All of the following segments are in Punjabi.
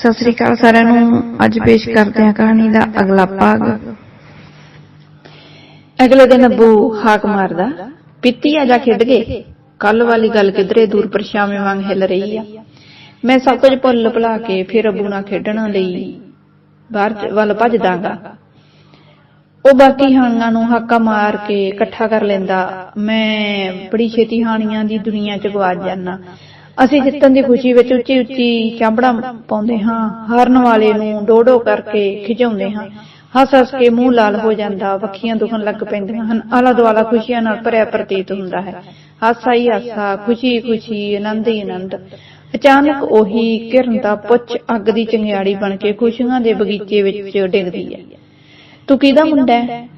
ਸਤਿ ਸ੍ਰੀ ਅਕਾਲ ਸਾਰਿਆਂ ਨੂੰ। ਅੱਜ ਪੇਸ਼ ਕਰਦੇ ਹਾਂ ਕਹਾਣੀ ਦਾ ਅਗਲਾ ਭਾਗ। ਅਗਲੇ ਦਿਨ ਅੱਬੂ ਹਾਕ ਮਾਰਦਾ, ਪਿੱਤੀ ਆ ਜਾ ਖੇਡ ਗਏ ਕੱਲ ਵਾਲੀ ਗੱਲ ਕਿਧਰੇ ਦੂਰ ਪਰਛਾਵੇਂ ਵਾਂਗ ਹਿੱਲ ਰਹੀ ਆ। ਮੈਂ ਸਭ ਕੁਝ ਭੁੱਲ ਭੁਲਾ ਕੇ ਫਿਰ ਅੱਬੂ ਨਾਲ ਖੇਡਣ ਲਈ ਬਾਹਰ ਚ- ਵੱਲ ਭੱਜਦਾਗਾ ਉਹ ਬਾਕੀ ਹਾਣੀਆਂ ਨੂੰ ਹਾਕਾ ਮਾਰ ਕੇ ਇਕੱਠਾ ਕਰ ਲੈਂਦਾ, ਮੈਂ ਬੜੀ ਛੇਤੀ ਹਾਣੀਆਂ ਦੀ ਦੁਨੀਆ ਚ ਗਵਾਚ ਜਾਂਦਾ ਅਸੀਂ ਜਿੱਤਣ ਦੀ ਖੁਸ਼ੀ ਵਿੱਚ ਉੱਚੀ ਉੱਚੀ ਚਾਂਬੜਾ ਪਾਉਂਦੇ ਹਾਂ ਹਾਰਨ ਵਾਲੇ ਨੂੰ ਡੋਡੋ ਕਰਕੇ ਖਿਜਾਉਂਦੇ ਹਾਂ। ਹੱਸ ਹੱਸ ਕੇ ਮੂੰਹ ਲਾਲ ਹੋ ਜਾਂਦਾ ਵੱਖੀਆਂ ਦੁਖਣ ਲੱਗ ਪੈਂਦੀਆਂ ਹਨ। ਆਲਾ ਦੁਆਲਾ ਖੁਸ਼ੀਆਂ ਨਾਲ ਭਰਿਆ ਪ੍ਰਤੀਤ ਹੁੰਦਾ ਹੈ। ਹਾਸਾ ਹੀ ਹਾਸਾ ਖੁਸ਼ੀ ਖੁਸ਼ੀ ਆਨੰਦ ਹੀ ਆਨੰਦ। ਅਚਾਨਕ ਉਹੀ ਘਿਰਨ ਦਾ ਪੁੱਛ ਅੱਗ ਦੀ ਚੰਗਿਆੜੀ ਬਣ ਕੇ ਖੁਸ਼ੀਆਂ ਦੇ ਬਗੀਚੇ ਵਿੱਚ ਡਿੱਗਦੀ ਹੈ। ਤੂੰ ਕਿਹਦਾ ਮੁੰਡਾ ਹੈ?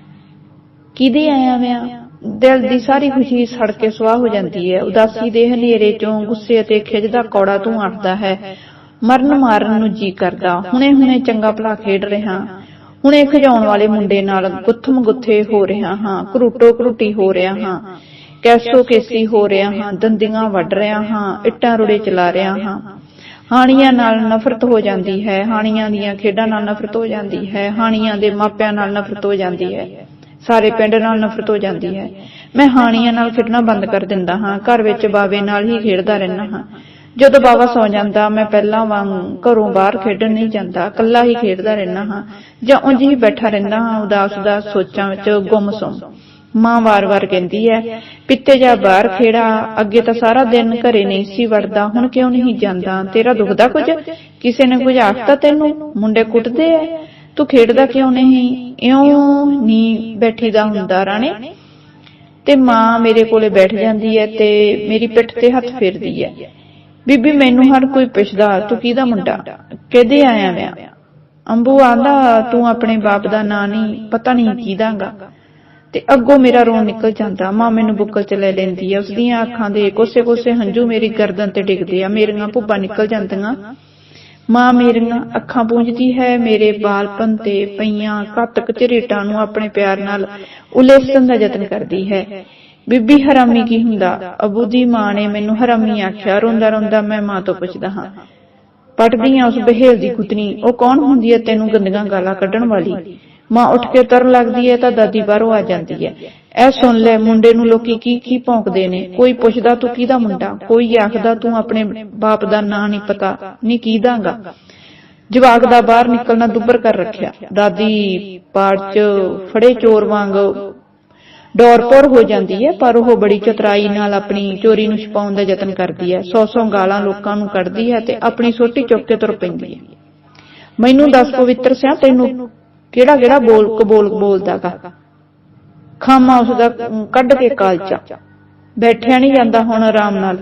ਕਿਹਦੇ ਆਇਆ ਵਿਆ ਦਿਲ ਦੀ ਸਾਰੀ ਖੁਸ਼ੀ ਸੜ ਕੇ ਸੁਆਹ ਹੋ ਜਾਂਦੀ ਹੈ। ਉਦਾਸੀ ਦੇ ਹਨੇਰੇ ਚੋਂ ਗੁੱਸੇ ਅਤੇ ਖਿਜ ਦਾ ਕੌੜਾ ਤੂੰ ਉੱਠਦਾ ਹੈ। ਮਰਨ ਮਾਰਨ ਨੂੰ ਜੀ ਕਰਦਾ। ਹੁਣੇ ਹੁਣੇ ਚੰਗਾ ਭਲਾ ਖੇਡ ਰਿਹਾ। ਹੁਣੇ ਖਿਜਾਉਣ ਵਾਲੇ ਮੁੰਡੇ ਨਾਲ ਗੁੱਥਮ ਗੁੱਥੇ ਹੋ ਰਿਹਾ ਹਾਂ। ਘਰੂਟੋ ਘਰੂਟੀ ਹੋ ਰਿਹਾ ਹਾਂ। ਕੈਸੋ ਕੇਸੀ ਹੋ ਰਿਹਾ ਹਾਂ। ਦੰਦੀਆਂ ਵੱਢ ਰਿਹਾ ਹਾਂ। ਇੱਟਾਂ ਰੁੜੇ ਚਲਾ ਰਿਹਾ ਹਾਂ। ਹਾਣੀਆਂ ਨਾਲ ਨਫ਼ਰਤ ਹੋ ਜਾਂਦੀ ਹੈ। ਹਾਣੀਆਂ ਦੀਆਂ ਖੇਡਾਂ ਨਾਲ ਨਫ਼ਰਤ ਹੋ ਜਾਂਦੀ ਹੈ। ਹਾਣੀਆਂ ਦੇ ਮਾਪਿਆਂ ਨਾਲ ਨਫ਼ਰਤ ਹੋ ਜਾਂਦੀ ਹੈ। ਸਾਰੇ ਪਿੰਡ ਨਾਲ ਨਫ਼ਰਤ ਹੋ ਜਾਂਦੀ ਹੈ। ਮੈਂ ਹਾਣੀਆਂ ਨਾਲ ਖੇਡਣਾ ਬੰਦ ਕਰ ਦਿੰਦਾ ਹਾਂ। ਘਰ ਵਿੱਚ ਬਾਵੇ ਨਾਲ ਹੀ ਖੇਡਦਾ ਰਹਿਣਾ ਹਾਂ। ਜਦੋਂ ਬਾਵਾ ਸੌ ਜਾਂਦਾ, ਮੈਂ ਪਹਿਲਾਂ ਵਾਂਗ ਘਰੋਂ ਬਾਹਰ ਖੇਡਣ ਨਹੀਂ ਜਾਂਦਾ। ਇਕੱਲਾ ਹੀ ਖੇਡਦਾ ਰਹਿੰਦਾ ਹਾਂ। ਜਾਂ ਉਂਝ ਹੀ ਬੈਠਾ ਰਹਿੰਦਾ ਹਾਂ, ਉਦਾਸ ਦਾ ਸੋਚਾਂ ਵਿੱਚ ਗੁੰਮਸੁੰਮ ਮਾਂ ਵਾਰ-ਵਾਰ ਕਹਿੰਦੀ ਹੈ, ਪਿੱਤੇ ਜਾ ਬਾਹਰ ਖੇੜਾ, ਅੱਗੇ ਤਾਂ ਸਾਰਾ ਦਿਨ ਘਰੇ ਨਹੀਂ ਸੀ ਵੜਦਾ, ਹੁਣ ਕਿਉਂ ਨਹੀਂ ਜਾਂਦਾ? ਤੇਰਾ ਦੁਖਦਾ ਕੁਝ? ਕਿਸੇ ਨੇ ਕੁਝ ਆਖਤਾ ਤੈਨੂੰ? ਮੁੰਡੇ ਕੁੱਟਦੇ ਐ ਤੂੰ ਖੇਡਦਾ ਕਿਉਂ ਨਹੀਂ? ਇਉਂ ਨਹੀਂ ਬੈਠੀਦਾ ਹੁੰਦਾ ਰਾਣੇ। ਤੇ ਮਾਂ ਮੇਰੇ ਕੋਲੇ ਬੈਠ ਜਾਂਦੀ ਹੈ ਤੇ ਮੇਰੀ ਪਿੱਠ ਤੇ ਹੱਥ ਫੇਰਦੀ ਹੈ। ਬੀਬੀ, ਮੈਨੂੰ ਹਰ ਕੋਈ ਪੁੱਛਦਾ, ਤੂੰ ਕਿਹਦਾ ਮੁੰਡਾ? ਕਿਹਦੇ ਆਇਆ ਵਿਆ ਅੰਬੂ ਆਂਦਾ, ਤੂੰ ਆਪਣੇ ਬਾਪ ਦਾ ਨਾਂ ਨਹੀਂ, ਪਤਾ ਨਹੀਂ ਕਿਹਦਾਗਾ ਤੇ ਅੱਗੋਂ ਮੇਰਾ ਰੋਣ ਨਿਕਲ ਜਾਂਦਾ, ਮਾਂ ਮੈਨੂੰ ਬੁੱਕਲ ਚ ਲੈ ਲੈਂਦੀ ਆ ਉਸ ਦੀਆਂ ਅੱਖਾਂ ਦੇ ਕੋਸੇ ਕੋਸੇ ਹੰਝੂ ਮੇਰੀ ਗਰਦਨ ਤੇ ਡਿੱਗਦੇ ਆ, ਮੇਰੀਆਂ ਭੁੱਬਾਂ ਨਿਕਲ ਜਾਂਦੀਆਂ। ਮਾਂ ਮੇਰੀਆਂ ਅੱਖਾਂ ਪੂੰਝਦੀ ਹੈ, ਮੇਰੇ ਬਾਲਪਨ ਤੇ ਪਈਆਂ ਘਾਤਕ ਝਰੀਟਾਂ ਨੂੰ ਆਪਣੇ ਪਿਆਰ ਨਾਲ ਉਲੇਸਣ ਦਾ ਯਤਨ ਕਰਦੀ ਹੈ। ਬੀਬੀ ਹਰਾਮੀ ਕੀ ਹੁੰਦਾ? ਅਬੂ ਦੀ ਮਾਂ ਨੇ ਮੈਨੂੰ ਹਰਾਮੀ ਆਖਿਆ, ਰੋਂਦਾ ਰੋਂਦਾ ਮੈਂ ਮਾਂ ਤੋਂ ਪੁੱਛਦਾ ਹਾਂ। ਪਟਦੀ ਆ ਉਸ ਬਹੇਲ ਦੀ ਗੁੱਤਨੀ, ਉਹ ਕੌਣ ਹੁੰਦੀ ਹੈ ਤੈਨੂੰ ਗੰਦੀਆਂ ਗਾਲਾਂ ਕੱਢਣ ਵਾਲੀ? ਮਾਂ ਉੱਠ ਕੇ ਤਰ ਲੱਗਦੀ ਹੈ ਤਾਂ ਦਾਦੀ ਬਾਹਰੋਂ ਆ ਜਾਂਦੀ ਹੈ। ਇਹ ਸੁਣ ਲੈ, ਮੁੰਡੇ ਨੂੰ ਲੋਕੀ ਕੀ ਕੀ ਭੌਂਕਦੇ ਨੇ? ਕੋਈ ਪੁੱਛਦਾ ਤੂੰ ਕਿਹਦਾ ਮੁੰਡਾ? ਕੋਈ ਆਖਦਾ ਤੂੰ ਆਪਣੇ ਬਾਪ ਦਾ ਨਾਂ ਨਹੀਂ ਪਤਾ। ਨਹੀਂ ਕੀਦਾਗਾ ਜਵਾਕ ਦਾ ਬਾਹਰ ਨਿਕਲਣਾ ਦੁੱਬਰ ਕਰ ਰੱਖਿਆ। ਦਾਦੀ ਪਾੜ ਚ ਫੜੇ ਚੋਰ ਵਾਂਗ ਡੋਰਪੁਰ ਹੋ ਜਾਂਦੀ ਹੈ, ਪਰ ਉਹ ਬੜੀ ਚਤਰਾਈ ਨਾਲ ਆਪਣੀ ਚੋਰੀ ਨੂੰ ਛਪਾਉਣ ਦਾ ਯਤਨ ਕਰਦੀ ਹੈ। ਸੌ ਸੌ ਗਾਲਾਂ ਲੋਕਾਂ ਨੂੰ ਕੱਢਦੀ ਹੈ ਤੇ ਆਪਣੀ ਸੋਟੀ ਚੁੱਕ ਕੇ ਤੁਰ ਪੈਂਦੀ ਹੈ। ਮੈਨੂੰ ਦੱਸ ਪਵਿੱਤਰ ਸਿਆ, ਤੈਨੂੰ ਕਿਹੜਾ ਕਿਹੜਾ ਬੋਲ ਕਬੋਲ ਬੋਲਦਾਗਾ? ਖਾਮਾ ਉਸ ਦਾ ਕੱਢ ਕੇ ਕਾਲਚਾ। ਬੈਠਿਆ ਨਹੀਂ ਜਾਂਦਾ ਹੁਣ ਆਰਾਮ ਨਾਲ।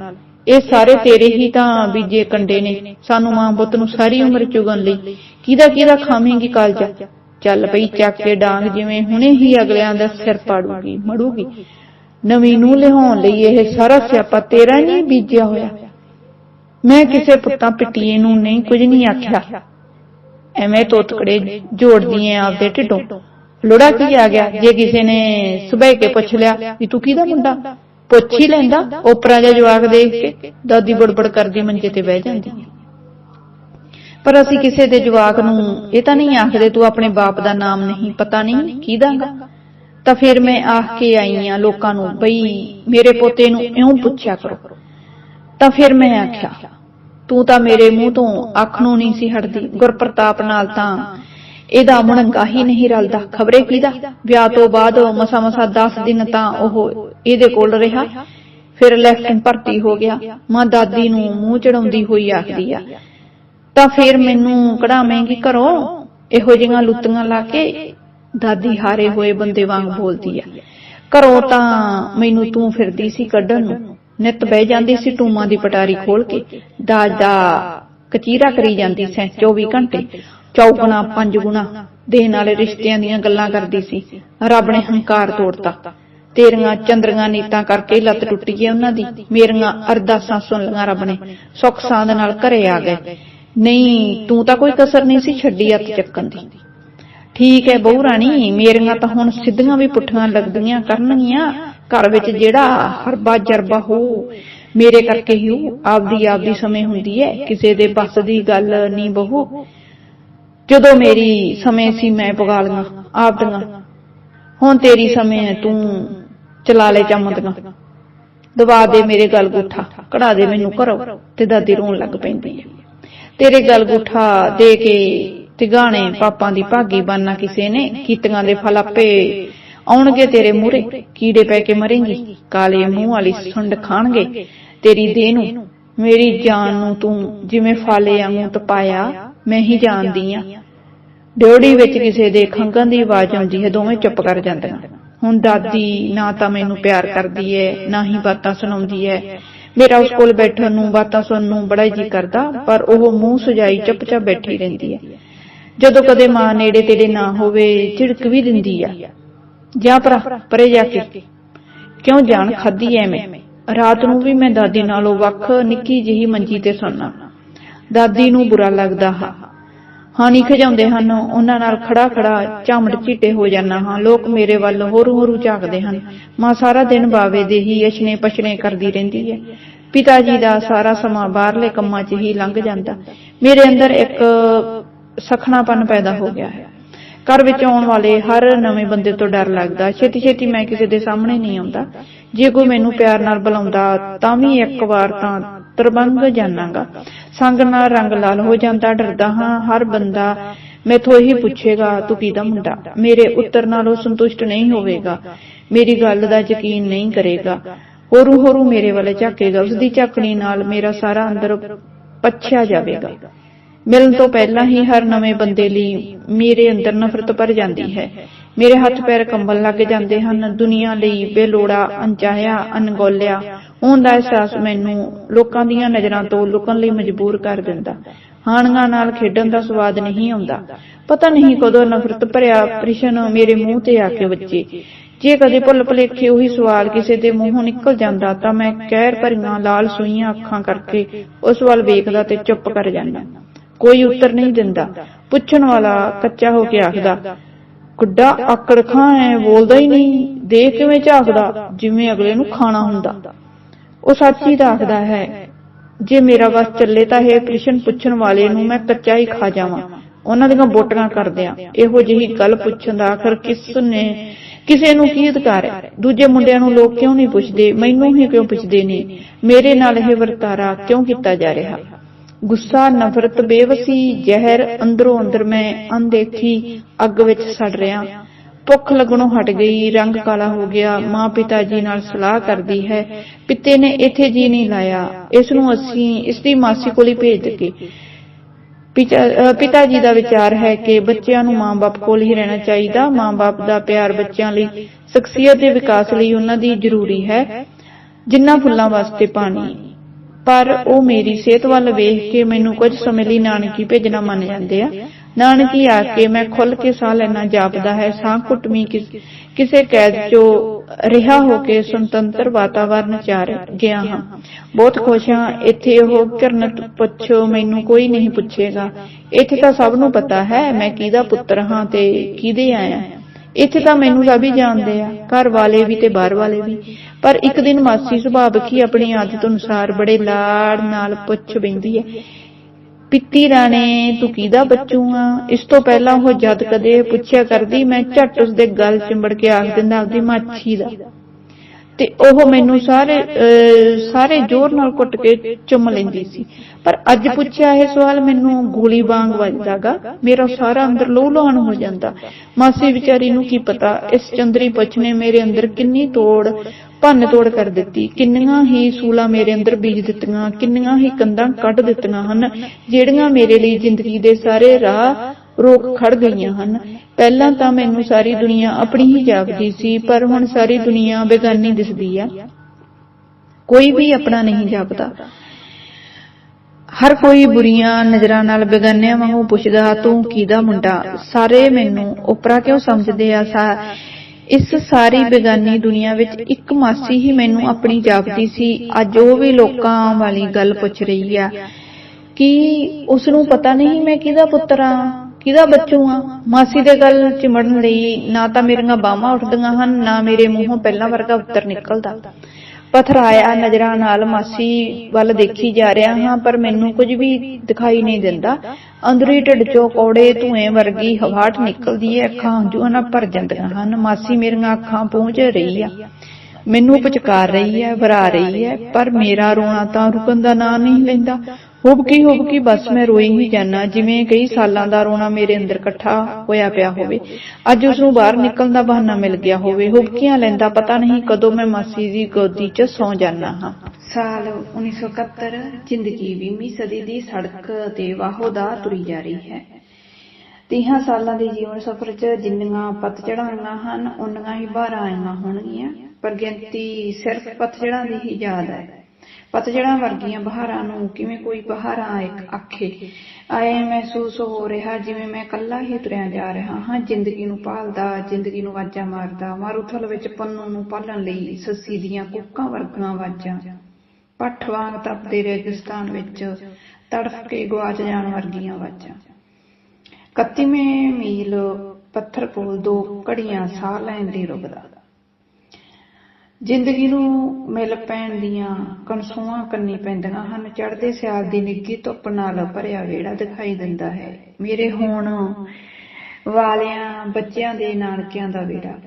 ਇਹ ਸਾਰੇ ਤੇਰੇ ਹੀ ਤਾਂ ਬੀਜੇ ਕੰਡੇ ਨੇ। ਸਾਨੂੰ ਮਾਂ ਬੁੱਤ ਨੂੰ ਸਾਰੀ ਉਮਰ ਚੁਗਣ ਲਈ। ਕਿਹਦਾ ਕਿਹਦਾ ਖਾਵੇਂਗੀ ਕਾਲਜਾ ਚੱਲ ਪਈ ਚੱਕ ਕੇ ਡਾਂਗ ਜਿਵੇਂ ਹੁਣੇ ਹੀ ਅਗਲਿਆਂ ਦਾ ਸਿਰ ਪਾੜੂਗੀ, ਮੜੂਗੀ। ਨਵੀਂ ਨੂੰ ਲਿਹਾਉਣ ਲਈ ਇਹ ਸਾਰਾ ਸਿਆਪਾ ਤੇਰਾ ਨਹੀਂ ਬੀਜਿਆ ਹੋਇਆ। ਮੈਂ ਕਿਸੇ ਪੁੱਤਾਂ ਪਿੱਟੀਏ ਨੂੰ ਨਹੀਂ ਕੁਝ ਨਹੀਂ ਆਖਿਆ। ਐਵੇਂ ਤੋਤਕੜੇ ਜੋੜਦੀ ਐ ਆਪਦੇ ਢਿੱਡੋਂ। ਲੋੜਾ ਕੀ ਆ ਗਿਆ? ਜੇ ਕਿਸੇ ਨੇ ਸੁਬਹ ਕੇ ਪੁੱਛ ਲਿਆ ਵੀ ਤੂੰ ਕਿਹਦਾ ਮੁੰਡਾ? ਪੁੱਛ ਹੀ ਲੈਂਦਾ ਓਪਰਾ ਜਿਹਾ ਜਵਾਕ ਦੇਖ ਕੇ ਦਾਦੀ ਬੜਬੜ ਕਰਦੀ ਮੰਜੇ ਤੇ ਬਹਿ ਜਾਂਦੀ। ਪਰ ਅਸੀਂ ਕਿਸੇ ਦੇ ਜਵਾਕ ਨੂੰ ਇਹ ਤਾਂ ਨਹੀਂ ਆਖਦੇ ਤੂੰ ਆਪਣੇ ਬਾਪ ਦਾ ਨਾਮ ਨਹੀਂ, ਪਤਾ ਨਹੀਂ ਕਿਹਦਾਗਾ ਤਾਂ ਫਿਰ ਮੈਂ ਆਖ ਕੇ ਆਈ ਆ ਲੋਕਾਂ ਨੂੰ, ਬਈ ਮੇਰੇ ਪੋਤੇ ਨੂੰ ਇਉਂ ਪੁੱਛਿਆ ਕਰੋ। ਤਾਂ ਫਿਰ ਮੈਂ ਆਖਿਆ, ਤੂੰ ਤਾਂ ਮੇਰੇ ਮੂੰਹ ਤੋਂ ਅੱਖ ਨੂੰ ਨਹੀਂ ਸੀ ਹਟਦੀ, ਗੁਰਪ੍ਰਤਾਪ ਨਾਲ ਤਾਂ ਇਹਦਾ ਮਣੰਗਾ ਹੀ ਨਹੀਂ ਰਲਦਾ। ਖਬਰੇ ਕਿਹਦਾ? ਵਿਆਹ ਤੋਂ ਬਾਅਦ ਮਸਾ ਮਸਾ 10 ਦਿਨ ਤਾਂ ਉਹ ਇਹਦੇ ਕੋਲ ਰਿਹਾ। ਫਿਰ ਲੈਫਟਨ ਭਰਤੀ ਹੋ ਗਿਆ। ਮਾਂ ਦਾਦੀ ਨੂੰ ਮੂੰਹ ਚੜਾਉਂਦੀ ਹੋਈ ਆਖਦੀ ਆ, ਤਾਂ ਫਿਰ ਮੈਨੂੰ ਕਢਾਵੇਂਗੀ ਘਰੋਂ? ਇਹੋ ਜਿਹੀਆਂ ਲੁੱਤੀਆਂ ਲਾ ਕੇ ਦਾਦੀ ਹਾਰੇ ਹੋਏ ਬੰਦੇ ਵਾਂਗ ਬੋਲਦੀ ਆ, ਘਰੋਂ ਤਾਂ ਮੈਨੂੰ ਤੂੰ ਫਿਰਦੀ ਸੀ ਕੱਢਣ ਨੂੰ। ਨਿੱਤ ਬਹਿ ਜਾਂਦੀ ਸੀ ਟੂਮਾਂ ਦੀ ਪਟਾਰੀ ਖੋਲ ਕੇ। ਦਾਜ ਦਾ ਕਚੀਰਾ ਕਰੀ ਜਾਂਦੀ ਸੈਂ 24 ਘੰਟੇ। ਚੌਗੁਣਾ ਪੰਜ ਗੁਣਾ ਦੇਣ ਵਾਲੇ ਰਿਸ਼ਤਿਆਂ ਦੀਆਂ ਗੱਲਾਂ ਕਰਦੀ ਸੀ। ਰੱਬ ਨੇ ਹੰਕਾਰ ਤੋੜਤਾ। ਤੇਰੀਆਂ ਚੰਦਰੀਆਂ ਨੀਤਾਂ ਕਰਕੇ ਲੱਤ ਟੁੱਟੀ ਗਈ ਉਹਨਾਂ ਦੀ। ਮੇਰੀਆਂ ਅਰਦਾਸਾਂ ਸੁਣ ਲਈਆਂ ਰੱਬ ਨੇ। ਸੁੱਖ ਸਾਂਦ ਨਾਲ ਘਰੇ ਆ ਗਏ। ਨਹੀਂ, ਤੂੰ ਤਾਂ ਕੋਈ ਕਸਰ ਨਹੀਂ ਸੀ ਛੱਡੀ ਹੱਥ ਚੱਕਣ ਦੀ। ਠੀਕ ਹੈ ਬਹੂ ਰਾਣੀ, ਮੇਰੀਆਂ ਤਾਂ ਹੁਣ ਸਿੱਧੀਆਂ ਵੀ ਪੁੱਠੀਆਂ ਲੱਗਦੀਆਂ ਕਰਨਗੀਆਂ। ਘਰ ਵਿੱਚ ਜਿਹੜਾ ਹਰਬਾ ਜਰਬਾ ਹੋ, ਮੇਰੇ ਕਰਕੇ ਹੀ ਆਪਦੀ ਆਪਦੀ ਸਮੇਂ ਹੁੰਦੀ ਹੈ। ਕਿਸੇ ਦੇ ਬਸ ਦੀ ਗੱਲ ਨਹੀਂ ਬਹੂ। ਜਦੋਂ ਮੇਰੀ ਸਮੇਂ ਸੀ ਮੈਂ ਪਗਾਲੀਆਂ ਆਪਦੀਆਂ ਹੁਣ ਤੇਰੀ ਸਮੇਂ ਹੈ ਤੂੰ ਚਲਾ ਲੈ ਚਮਤੀਆਂ ਦਬਾ ਦੇ ਮੇਰੇ ਗਲ ਗੁੱਠਾ ਕਢਾ ਦੇ ਮੈਨੂੰ ਘਰੋਂ ਤੇ ਦਾਦੀ ਰੋਣ ਲੱਗ ਪੈਂਦੀ ਹੈ। ਤੇਰੇ ਗਲ ਗੁੱਠਾ ਦੇ ਕੇ ਤਿਗਾਣੇ ਪਾਪਾਂ ਦੀ ਭਾਗੀ ਬਣਨਾ ਕਿਸੇ ਨੇ ਕੀਤੀਆਂ ਦੇ ਫਲ ਆਪੇ ਆਉਣਗੇ ਤੇਰੇ ਮੂਹਰੇ ਕੀੜੇ ਪੈ ਕੇ ਮਰੇਂਗੀ ਕਾਲੇ ਮੂੰਹ ਵਾਲੀ ਸੁੰਡ ਖਾਣਗੇ। ਤੇਰੀ ਦੇਹ ਨੂੰ ਮੇਰੀ ਜਾਨ ਨੂੰ ਤੂੰ ਜਿਵੇਂ ਫਾਲੇ ਵਾਂਗੂ ਤਪਾਇਆ ਮੈਂ ਹੀ ਜਾਣਦੀ ਆ। ਡਿਉੜੀ ਵਿੱਚ ਕਿਸੇ ਦੇ ਖੰਗਣ ਦੀ ਆਵਾਜ਼ ਆਉਂਦੀ ਹੈ ਦੋਵੇਂ ਚੁੱਪ ਕਰ ਜਾਂਦੀਆਂ ਹੁਣ ਦਾਦੀ ਨਾ ਤਾਂ ਮੈਨੂੰ ਪਿਆਰ ਕਰਦੀ ਹੈ ਨਾ ਹੀ ਬਾਤਾਂ ਸੁਣਾਉਂਦੀ ਹੈ। ਮੇਰਾ ਉਸ ਕੋਲ ਬੈਠਣ ਨੂੰ ਬਾਤਾਂ ਸੁਣਨ ਨੂੰ ਬੜਾ ਜੀ ਕਰਦਾ ਪਰ ਉਹ ਮੂੰਹ ਸੁਜਾਈ ਚੁੱਪਚਾਪ ਬੈਠੀ ਰਹਿੰਦੀ ਹੈ। ਜਦੋਂ ਕਦੇ ਮਾਂ ਨੇੜੇ ਤੇੜੇ ਨਾ ਹੋਵੇ ਝਿੜਕ ਵੀ ਦਿੰਦੀ ਆ। ਜਾ ਪਰਾ ਪਰੇ ਜਾ ਕੇ। ਕਿਉਂ ਜਾਣ ਖਾਦੀ ਐਵੇਂ? ਰਾਤ ਨੂੰ ਵੀ ਮੈਂ ਦਾਦੀ ਨਾਲੋਂ ਵੱਖ ਨਿੱਕੀ ਜਿਹੀ ਮੰਜੀ ਤੇ ਸੌਣਾ ਦਾਦੀ ਨੂੰ ਬੁਰਾ ਲੱਗਦਾ ਹਾਂ। ਹਾਨੀ ਖਜਾਉਂਦੇ ਹਨ, ਉਹਨਾਂ ਨਾਲ ਖੜਾ ਖੜਾ ਝਾਮੜ ਝੀਟੇ ਹੋ ਜਾਣਾ ਹਾਂ। ਲੋਕ ਮੇਰੇ ਵੱਲ ਹੋਰੂ ਹੋਰੂ ਝਾਕਦੇ ਹਨ। ਮਾਂ ਸਾਰਾ ਦਿਨ ਬਾਵੇ ਦੇ ਹੀ ਅਸ਼ਨੇ ਪਛਨੇ ਕਰਦੀ ਰਹਿੰਦੀ ਹੈ। ਪਿਤਾ ਜੀ ਦਾ ਸਾਰਾ ਸਮਾਂ ਬਾਹਰਲੇ ਕੰਮਾਂ 'ਚ ਹੀ ਲੰਘ ਜਾਂਦਾ। ਮੇਰੇ ਅੰਦਰ ਇੱਕ ਸਖਣਾਪਨ ਪੈਦਾ ਹੋ ਗਿਆ ਹੈ। ਘਰ ਵਿੱਚ ਆਉਣ ਵਾਲੇ ਹਰ ਨਵੇਂ ਬੰਦੇ ਤੋਂ ਡਰ ਲੱਗਦਾ। ਛੇਤੀ ਛੇਤੀ ਮੈਂ ਕਿਸੇ ਦੇ ਸਾਹਮਣੇ ਨਹੀਂ ਆਉਂਦਾ। ਜੇ ਕੋਈ ਮੈਨੂੰ ਪਿਆਰ ਨਾਲ ਬੁਲਾਉਂਦਾ ਤਾਂ ਵੀ ਇੱਕ ਵਾਰ ਤਾਂ ਤਰਬੰਗ ਜਾਣਾਗਾ। ਸੰਗ ਨਾਲ ਰੰਗ ਲਾਲ ਹੋ ਜਾਂਦਾ, ਡਰਦਾ ਹਾਂ, ਹਰ ਬੰਦਾ ਮੈਥੋਂ ਇਹੀ ਪੁੱਛੇਗਾ, ਤੂੰ ਕਿਹਦਾ ਮੁੰਡਾ? ਮੇਰੇ ਉੱਤਰ ਨਾਲ ਸੰਤੁਸ਼ਟ ਨਹੀਂ ਹੋਵੇਗਾ। ਮੇਰੀ ਗੱਲ ਦਾ ਯਕੀਨ ਨਹੀਂ ਕਰੇਗਾ। ਹੋਰੂ ਹੋਰੂ ਮੇਰੇ ਵੱਲ ਝਾਕੇਗਾ। ਉਸ ਦੀ ਝਾਕਣੀ ਨਾਲ ਮੇਰਾ ਸਾਰਾ ਅੰਦਰ ਪੱਛਿਆ ਜਾਵੇਗਾ। ਮਿਲਣ ਤੋਂ ਪਹਿਲਾਂ ਹੀ ਹਰ ਨਵੇਂ ਬੰਦੇ ਲਈ ਮੇਰੇ ਅੰਦਰ ਨਫ਼ਰਤ ਭਰ ਜਾਂਦੀ ਹੈ। ਮੇਰੇ ਹੱਥ ਪੈਰ ਕੰਬਣ ਲੱਗ ਜਾਂਦੇ ਹਨ। ਦੁਨੀਆ ਲਈ ਬੇਲੋੜਾ, ਅਣਚਾਹਿਆ, ਅਣਗੌਲਿਆ ਹੋਣ ਦਾ ਅਹਿਸਾਸ ਮੈਨੂੰ ਲੋਕਾਂ ਦੀਆਂ ਨਜ਼ਰਾਂ ਤੋਂ ਲੁਕਣ ਲਈ ਮਜਬੂਰ ਕਰ ਦਿੰਦਾ। ਹਾਣੀਆਂ ਨਾਲ ਖੇਡਣ ਦਾ ਸਵਾਦ ਨਹੀਂ ਆਉਂਦਾ। ਪਤਾ ਨਹੀਂ ਕਦੋਂ ਨਫ਼ਰਤ ਭਰਿਆ ਪ੍ਰਸ਼ਨ ਮੇਰੇ ਮੂੰਹ ਤੇ ਆ ਕੇ ਵੱਜੇ। ਜੇ ਕਦੇ ਭੁੱਲ ਭੁਲੇਖੇ ਉਹੀ ਸਵਾਲ ਕਿਸੇ ਦੇ ਮੂੰਹੋਂ ਨਿਕਲ ਜਾਂਦਾ ਤਾਂ ਮੈਂ ਕਹਿਰ ਭਰੀਆਂ ਲਾਲ ਸੂਈਆਂ ਅੱਖਾਂ ਕਰਕੇ ਉਸ ਵੱਲ ਵੇਖਦਾ ਤੇ ਚੁੱਪ ਕਰ ਜਾਂਦਾ। ਕੋਈ ਉੱਤਰ ਨਹੀਂ ਦਿੰਦਾ। ਪੁੱਛਣ ਵਾਲਾ ਕੱਚਾ ਹੋ ਕੇ ਆਖਦਾ ਕੁੱਡਾ ਆਕੜ ਖਾਂ, ਐ ਬੋਲਦਾ ਹੀ ਨਹੀਂ। ਦੇਖ ਕਿਵੇਂ ਝਾਕਦਾ? ਜਿਵੇਂ ਅਗਲੇ ਨੂੰ ਖਾਣਾ ਹੁੰਦਾ। ਉਹ ਸੱਚ ਹੀ ਆਖਦਾ ਹੈ, ਜੇ ਮੇਰਾ ਬਸ ਚੱਲੇ ਤਾਂ ਇਹ ਪ੍ਰਸ਼ਨ ਪੁੱਛਣ ਵਾਲੇ ਨੂੰ ਮੈਂ ਕੱਚਾ ਹੀ ਖਾ ਜਾਵਾਂ। ਉਹਨਾਂ ਦੀਆਂ ਬੋਟੀਆਂ ਕਰਦਿਆਂ ਇਹੋ ਜਿਹੀ ਗੱਲ ਪੁੱਛਣ ਦਾ ਆਖਰ ਕਿਸ ਨੇ, ਕਿਸੇ ਨੂੰ ਕੀ ਅਧਿਕਾਰ ਹੈ? ਦੂਜੇ ਮੁੰਡਿਆਂ ਨੂੰ ਲੋਕ ਕਿਉਂ ਨਹੀਂ ਪੁੱਛਦੇ? ਮੈਨੂੰ ਹੀ ਕਿਉਂ ਪੁੱਛਦੇ ਨੇ? ਮੇਰੇ ਨਾਲ ਇਹ ਵਰਤਾਰਾ ਕਿਉਂ ਕੀਤਾ ਜਾ ਰਿਹਾ? ਗੁੱਸਾ, ਨਫ਼ਰਤ, ਬੇਵਸੀ, ਜ਼ਹਿਰ, ਅੰਦਰੋਂ ਅੰਦਰ ਮੈਂ ਅਣਦੇਖੀ ਅੱਗ ਵਿੱਚ ਸੜ ਰਿਹਾ। ਭੁੱਖ ਲੱਗਣੋਂ ਹਟ ਗਈ, ਰੰਗ ਕਾਲਾ ਹੋ ਗਿਆ, ਮਾਂ ਪਿਤਾ ਜੀ ਨਾਲ ਸਲਾਹ ਕਰਦੀ ਹੈ, ਪਿੱਤੇ ਨੇ ਇੱਥੇ ਜੀ ਨਹੀਂ ਲਾਇਆ ਇਸ ਨੂੰ ਅਸੀਂ ਇਸ ਦੀ ਮਾਸੀ ਕੋਲ ਹੀ ਭੇਜ ਦਈਏ ਪਿਤਾ ਜੀ ਦਾ ਵਿਚਾਰ ਹੈ ਕਿ ਬੱਚਿਆਂ ਨੂੰ ਮਾਂ-ਬਾਪ ਕੋਲ ਹੀ ਰਹਿਣਾ ਚਾਹੀਦਾ, ਮਾਂ-ਬਾਪ ਦਾ ਪਿਆਰ ਬੱਚਿਆਂ ਲਈ ਸ਼ਖਸੀਅਤ ਦੇ ਵਿਕਾਸ ਲਈ ਉਹਨਾਂ ਦੀ ਜ਼ਰੂਰੀ ਹੈ, ਜਿੰਨਾ ਫੁੱਲਾਂ ਵਾਸਤੇ ਪਾਣੀ। ਪਰ ਉਹ ਮੇਰੀ ਸਿਹਤ ਵੱਲ ਵੇਖ ਕੇ ਮੈਨੂੰ ਕੁਝ ਸਮੇਂ ਲਈ ਨਾਨਕੀ ਭੇਜਣਾ ਮੰਨ ਜਾਂਦੇ ਆ। ਨਾਨਕੀ ਆ ਮੈਂ ਖੁੱਲ ਕੇ ਸਾਹ ਲੈਣਾ ਜਾਪਦਾ ਹੈ, ਸਾਹ ਘੁੱਟਵੀਂ ਕਿਸੇ ਕੈਦ ਚੋਂ ਰਿਹਾ ਹੋ ਕੇ ਸੁਤੰਤਰ ਵਾਤਾਵਰਨ ਚਾਰ ਗਿਆ ਹਾਂ। ਬਹੁਤ ਖੁਸ਼ ਹਾਂ, ਇੱਥੇ ਉਹ ਕਿਰਨਤ ਪੁੱਛੋ, ਮੈਨੂੰ ਕੋਈ ਨਹੀਂ ਪੁੱਛੇਗਾ। ਇੱਥੇ ਤਾਂ ਸਭ ਨੂੰ ਪਤਾ ਹੈ, ਮੈਂ ਕਿਹਦਾ ਪੁੱਤਰ ਹਾਂ ਤੇ ਕਿਹਦੇ ਆਇਆ। ਇੱਥੇ ਤਾਂ ਮੈਨੂੰ ਸਭ ਹੀ ਜਾਣਦੇ ਆ, ਘਰ ਵਾਲੇ ਵੀ ਤੇ ਬਾਹਰ ਵਾਲੇ ਵੀ। ਪਰ ਇੱਕ ਦਿਨ ਮਾਸੀ ਸੁਭਾਵਕ ਹੀ ਆਪਣੀ ਆਦਤ ਅਨੁਸਾਰ ਬੜੇ ਲਾੜ ਨਾਲ ਪੁੱਛ ਬੈਂਦੀ ਹੈ ਪਿੱਤੀ ਰਾਣੇ, ਤੂੰ ਕਿਹਦਾ ਬੱਚੂ ਆ? ਇਸ ਤੋਂ ਪਹਿਲਾਂ ਉਹ ਜਦ ਕਦੇ ਪੁੱਛਿਆ ਕਰਦੀ, ਮੈਂ ਝੱਟ ਉਸ ਦੇ ਗਲ ਚਿੰਬੜ ਕੇ ਆਖ ਦਿੰਦਾ ਆਪਦੀ ਮਾਛੀ ਦਾ। ਤੇ ਉਹ ਮੈਨੂੰ ਸਾਰੇ ਸਾਰੇ ਜ਼ੋਰ ਨਾਲ ਕੁੱਟ ਕੇ ਚੁੰਮ ਲੈਂਦੀ ਸੀ। ਪਰ ਅੱਜ ਪੁੱਛਿਆ ਇਹ ਸਵਾਲ, ਮੈਨੂੰ ਗੋਲੀ ਵਾਂਗ ਵੱਜਦਾਗਾ ਮੇਰਾ ਸਾਰਾ ਅੰਦਰ ਲਹੂ ਲੁਹਾਨ ਹੋ ਜਾਂਦਾ। ਮਾਸੀ ਵਿਚਾਰੀ ਨੂੰ ਕੀ ਪਤਾ, ਇਸ ਚੰਦਰੀ ਪੁੱਛ ਨੇ, ਮੇਰੇ ਅੰਦਰ ਕਿੰਨੀ ਤੋੜ ਭੰਨ ਤੋੜ ਕਰ ਦਿੱਤੀ। ਕਿੰਨੀਆਂ ਹੀ ਸੂਲਾਂ ਮੇਰੇ ਅੰਦਰ ਬੀਜ ਦਿੱਤੀਆਂ, ਕਿੰਨੀਆਂ ਹੀ ਕੰਧਾਂ ਕੱਢ ਦਿੱਤੀਆਂ ਹਨ, ਜਿਹੜੀਆਂ ਮੇਰੇ ਲਈ ਜ਼ਿੰਦਗੀ ਦੇ ਸਾਰੇ ਰਾਹ ਰੋਕ ਖੜ ਗਈਆਂ ਹਨ। ਪਹਿਲਾਂ ਤਾਂ ਮੈਨੂੰ ਸਾਰੀ ਦੁਨੀਆ ਆਪਣੀ ਹੀ ਜਾਪਦੀ ਸੀ, ਪਰ ਹੁਣ ਸਾਰੀ ਦੁਨੀਆ ਬੇਗਾਨੀ ਦਿਸਦੀ ਆ। ਕੋਈ ਵੀ ਆਪਣਾ ਨਹੀਂ ਜਾਪਦਾ। ਹਰ ਕੋਈ ਬੁਰੀਆਂ ਨਜ਼ਰਾਂ ਨਾਲ ਬੇਗਾਨਿਆਂ ਵਾਂਗੂ ਪੁੱਛਦਾ, ਤੂੰ ਕਿਹਦਾ ਮੁੰਡਾ? ਸਾਰੇ ਮੈਨੂੰ ਉਪਰਾ ਕਿਉਂ ਸਮਝਦੇ ਆ? ਸਾ ਇਸ ਸਾਰੀ ਬੇਗਾਨੀ ਦੁਨੀਆ ਵਿੱਚ ਇੱਕ ਮਾਸੀ ਹੀ ਮੈਨੂੰ ਆਪਣੀ ਜਾਪਦੀ ਸੀ। ਅੱਜ ਉਹ ਵੀ ਲੋਕਾਂ ਵਾਲੀ ਗੱਲ ਪੁੱਛ ਰਹੀ ਆ ਕਿ ਉਸ ਨੂੰ ਪਤਾ ਨਹੀਂ ਮੈਂ ਕਿਹਦਾ ਪੁੱਤਰ ਆ ਕਿਹਦਾ ਬੱਚੂ ਆ। ਮਾਸੀ ਦੇ ਗੱਲ ਚਿਮੜਨ ਲਈ ਨਾ ਤਾਂ ਮੇਰੀਆਂ ਬਾਹਾਂ ਉੱਠਦੀਆਂ ਹਨ ਨਾ ਮੇਰੇ ਮੂੰਹੋਂ ਪਹਿਲਾਂ ਵਰਗਾ ਉੱਤਰ ਨਿਕਲਦਾ। ਪਥਰਾਇਆ ਨਜ਼ਰਾਂ ਨਾਲ ਮਾਸੀ ਵੱਲ ਦੇਖੀ ਜਾ ਰਿਹਾ ਹਾਂ, ਪਰ ਮੈਨੂੰ ਕੁਝ ਵੀ ਦਿਖਾਈ ਨਹੀਂ ਦਿੰਦਾ। ਅੰਦਰੀ ਢਿੱਡ ਚੋਂ ਕੌੜੇ ਧੂਏ ਵਰਗੀ ਹਵਾਟ ਨਿਕਲਦੀ ਹੈ, ਅੱਖਾਂ ਹੰਝੂਆਂ ਨਾਲ ਭਰ ਜਾਂਦੀਆਂ ਹਨ। ਮਾਸੀ ਮੇਰੀਆਂ ਅੱਖਾਂ ਪਹੁੰਚ ਰਹੀ ਆ। ਮੈਨੂੰ ਪਚਕਾਰ ਰਹੀ ਹੈ, ਵਰਾ ਰਹੀ ਹੈ, ਪਰ ਮੇਰਾ ਰੋਣਾ ਤਾਂ ਰੁਕਣ ਦਾ ਨਾਂ ਨਹੀਂ ਲੈਂਦਾ। ਹੁਬਕੀ ਹੁਬਕੀ ਬਸ ਮੈਂ ਰੋਈ ਹੀ ਜਾਣਾ ਜਿਵੇਂ ਕਈ ਸਾਲਾਂ ਦਾ ਰੋਣਾ ਮੇਰੇ ਅੰਦਰ ਇਕੱਠਾ ਹੋਇਆ ਪਿਆ ਹੋਵੇ। ਅੱਜ ਉਸ ਨੂੰ ਬਾਹਰ ਨਿਕਲਣ ਦਾ ਬਹਾਨਾ ਮਿਲ ਗਿਆ ਹੋਵੇ। ਹੁਬਕੀਆਂ ਲੈਂਦਾ ਪਤਾ ਨਹੀਂ, ਕਦੋਂ ਮੈਂ ਮਾਸੀ ਦੀ ਗੋਦੀ 'ਚ ਸੌ ਜਾਣਾ ਹਾਂ। ਸਾਲ 1971 ਜ਼ਿੰਦਗੀ 20ਵੀਂ ਸਦੀ ਦੀ ਸੜਕ ਤੇ ਵਾਹੋ ਦਾ ਤੁਰੀ ਜਾ ਰਹੀ ਹੈ। ਤੀਹਾਂ ਸਾਲਾਂ ਦੇ ਜੀਵਨ ਸਫ਼ਰ 'ਚ ਜਿੰਨੀਆਂ ਪਤਝੜਾਂ ਹਨ ਉਨੀਆਂ ਹੀ ਬਾਹਰ ਆਈਆਂ ਹੋਣਗੀਆਂ। ਪਰ ਗਿਣਤੀ ਸਿਰਫ ਪਤਝੜਾਂ ਦੀ ਹੀ ਯਾਦ ਹੈ। ਪਤਝੜਾਂ ਵਰਗੀਆਂ ਬਹਾਰਾਂ ਨੂੰ, ਕਿਵੇਂ ਕੋਈ ਬਹਾਰਾਂ ਆਖੇ, ਆਏ ਮਹਿਸੂਸ ਹੋ ਰਿਹਾ, ਜਿਵੇਂ ਮੈਂ ਇਕੱਲਾ ਹੀ ਤੁਰਿਆ ਜਾ ਰਿਹਾ ਹਾਂ, ਜ਼ਿੰਦਗੀ ਨੂੰ ਪਾਲਦਾ ਜ਼ਿੰਦਗੀ ਨੂੰ ਆਵਾਜ਼ਾਂ ਮਾਰਦਾ, ਮਾਰੂਥਲ ਵਿੱਚ ਪੰਨੂ ਨੂੰ ਪਾਲਣ ਲਈ ਸੱਸੀ ਦੀਆਂ ਕੁੱਕਾਂ ਵਰਗੀਆਂ ਵਾਜਾਂ ਪੱਠ ਵਾਂਗ ਤਪਦੇ ਰੇਗਿਸਤਾਨ ਵਿੱਚ ਤੜਫ ਕੇ ਗਵਾਚ ਜਾਣ ਵਰਗੀਆਂ ਵਾਜਾਂ 31ਵੇਂ ਮੀਲ ਪੱਥਰ ਕੋਲ ਦੋ ਘੜੀਆਂ ਸਾਹ ਲੈਣ ਲਈ ਰੁਕਦਾ ਜ਼ਿੰਦਗੀ ਨੂੰ ਮਿਲ ਪੈਣ ਦੀਆਂ ਕਨਸੂਆਂ ਕੰਨੀ ਪੈਂਦੀਆਂ ਹਨ। ਚੜ੍ਹਦੇ ਸਿਆਲ ਦੀ ਨਿੱਗੀ ਧੁੱਪ ਨਾਲ ਭਰਿਆ ਵਿਹੜਾ ਦਿਖਾਈ ਦਿੰਦਾ ਹੈ। ਮੇਰੇ ਹੋਣ ਵਾਲਿਆਂ, ਬੱਚਿਆਂ ਦੇ ਨਾਨਕਿਆਂ ਦਾ ਵਿਹੜਾ।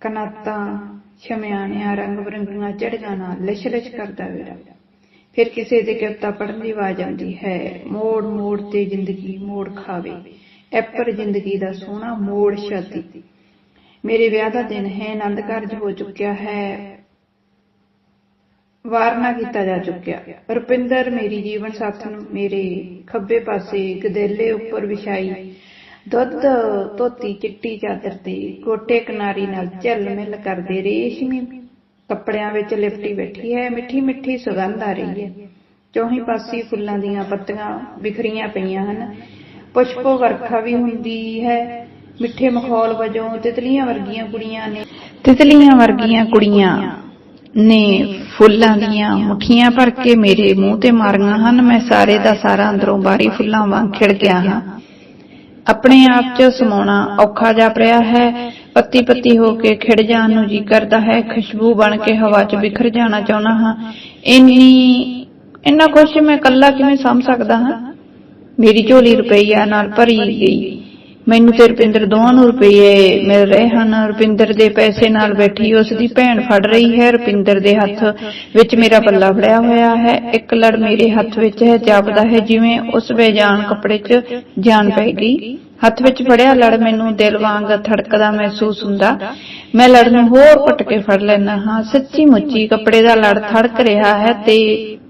ਕਨਾਤਾਂ, ਛਮਿਆਣਿਆਂ ਰੰਗ ਬਰੰਗੀਆਂ ਚੜ੍ਹਗਾ ਨਾਲ ਲਿਸ਼ ਲਿਸ਼ ਕਰਦਾ ਵਿਹੜਾ। ਫਿਰ ਕਿਸੇ ਦੇ ਕਵਿਤਾ ਪੜ੍ਹਨ ਦੀ ਆਵਾਜ਼ ਆਉਂਦੀ ਹੈ, ਮੋੜ ਮੋੜ ਤੇ ਜ਼ਿੰਦਗੀ, ਮੋੜ ਖਾਵੇ। ਐਪਰ ਜ਼ਿੰਦਗੀ ਦਾ ਸੋਹਣਾ ਮੋੜ ਛਾਤੀ। ਮੇਰੇ ਵਿਆਹ ਦਾ ਦਿਨ ਹੈ, ਆਨੰਦ ਕਾਰਜ ਹੋ ਚੁੱਕਿਆ ਹੈ। ਵਾਰਨਾ ਕੀਤਾ ਜਾ ਚੁੱਕਿਆ। ਰੁਪਿੰਦਰ ਮੇਰੀ ਜੀਵਨ ਸਾਥਣ ਮੇਰੇ ਖੱਬੇ ਪਾਸੇ ਗਦੇਲੇ ਉੱਪਰ ਵਿਛਾਈ। ਦੁੱਧ, ਧੋਤੀ, ਚਿੱਟੀ ਚਾਦਰ ਤੇ ਗੋਟੇ ਕਿਨਾਰੀ ਨਾਲ ਝੱਲ ਮਿਲ ਕਰਦੇ ਰੇਸ਼ਮੀ ਕੱਪੜਿਆਂ ਵਿੱਚ ਲਿਪਟੀ ਬੈਠੀ ਹੈ। ਮਿੱਠੀ ਮਿੱਠੀ ਸੁਗੰਧ ਆ ਰਹੀ ਹੈ। ਚੌਹੀਂ ਪਾਸੇ ਫੁੱਲਾਂ ਦੀਆਂ ਪੱਤੀਆਂ ਬਿਖਰੀਆਂ ਪਈਆਂ ਹਨ। ਪੁਸ਼ਪੋ ਵਰਖਾ ਵੀ ਹੁੰਦੀ ਹੈ। ਮਿੱਠੇ ਮਖੌਲ ਵਜੋਂ ਤਿਤਲੀਆਂ ਵਰਗੀਆਂ ਕੁੜੀਆਂ ਨੇ ਤਿਤਲੀਆਂ ਵਰਗੀਆਂ ਕੁੜੀਆਂ ਨੇ ਫੁੱਲਾਂ ਦੀਆਂ ਮੁੱਠੀਆਂ ਭਰ ਕੇ ਮੇਰੇ ਮੂੰਹ ਤੇ ਮਾਰੀਆਂ ਹਨ। ਮੈਂ ਸਾਰੇ ਦਾ ਸਾਰਾ ਅੰਦਰੋਂ ਬਾਰੀ ਫੁੱਲਾਂ ਵਾਂਗ ਖਿੜ ਗਿਆ ਹਾਂ। ਆਪਣੇ ਆਪ 'ਚ ਸਮਾਉਣਾ ਔਖਾ ਜਾਪ ਰਿਹਾ ਹੈ। ਪੱਤੀ ਪੱਤੀ ਹੋ ਕੇ ਖਿੜ ਜਾਣ ਨੂੰ ਜੀ ਕਰਦਾ ਹੈ। ਖੁਸ਼ਬੂ ਬਣ ਕੇ ਹਵਾ 'ਚ ਬਿਖਰ ਜਾਣਾ ਚਾਹੁੰਦਾ ਹਾਂ। ਇੰਨੀ ਇੰਨਾ ਕੁਛ ਮੈਂ ਇਕੱਲਾ ਕਿਵੇਂ ਸਮਝ ਸਕਦਾ ਹਾਂ? ਮੇਰੀ ਝੋਲੀ ਰੁਪਈਆ ਨਾਲ ਭਰੀ ਗਈ। ਮੈਨੂੰ ਤੇ ਰੁਪਿੰਦਰ ਦੋਵਾਂ ਨੂੰ ਰੁਪਏ ਮਿਲ ਰਹੇ ਹਨ। ਰੁਪਿੰਦਰ ਦੇ ਪੈਸੇ ਨਾਲ ਬੈਠੀ ਉਸ ਦੀ ਭੈਣ ਫੜ ਰਹੀ ਹੈ। ਰੁਪਿੰਦਰ ਦੇ ਹੱਥ ਵਿੱਚ ਮੇਰਾ ਪੱਲਾ ਫੜਿਆ ਹੋਇਆ ਹੈ। ਇੱਕ ਲੜ ਮੇਰੇ ਹੱਥ ਵਿੱਚ ਹੈ, ਜਾਪਦਾ ਹੈ ਜਿਵੇਂ ਉਸ ਬੇਜਾਨ ਕੱਪੜੇ 'ਚ ਜਾਨ ਪੈ ਗਈ। ਹੱਥ ਵਿੱਚ ਫੜਿਆ ਲੜ ਮੈਨੂੰ ਦਿਲ ਵਾਂਗ ਧੜਕਦਾ ਮਹਿਸੂਸ ਹੁੰਦਾ। ਮੈਂ ਲੜ ਨੂੰ ਹੋਰ ਘੁੱਟ ਕੇ ਫੜ ਲੈਣਾ ਹਾਂ। ਸੱਚੀ ਮੁੱਚੀ ਕੱਪੜੇ ਦਾ ਲੜ ਧੜਕ ਰਿਹਾ ਹੈ ਤੇ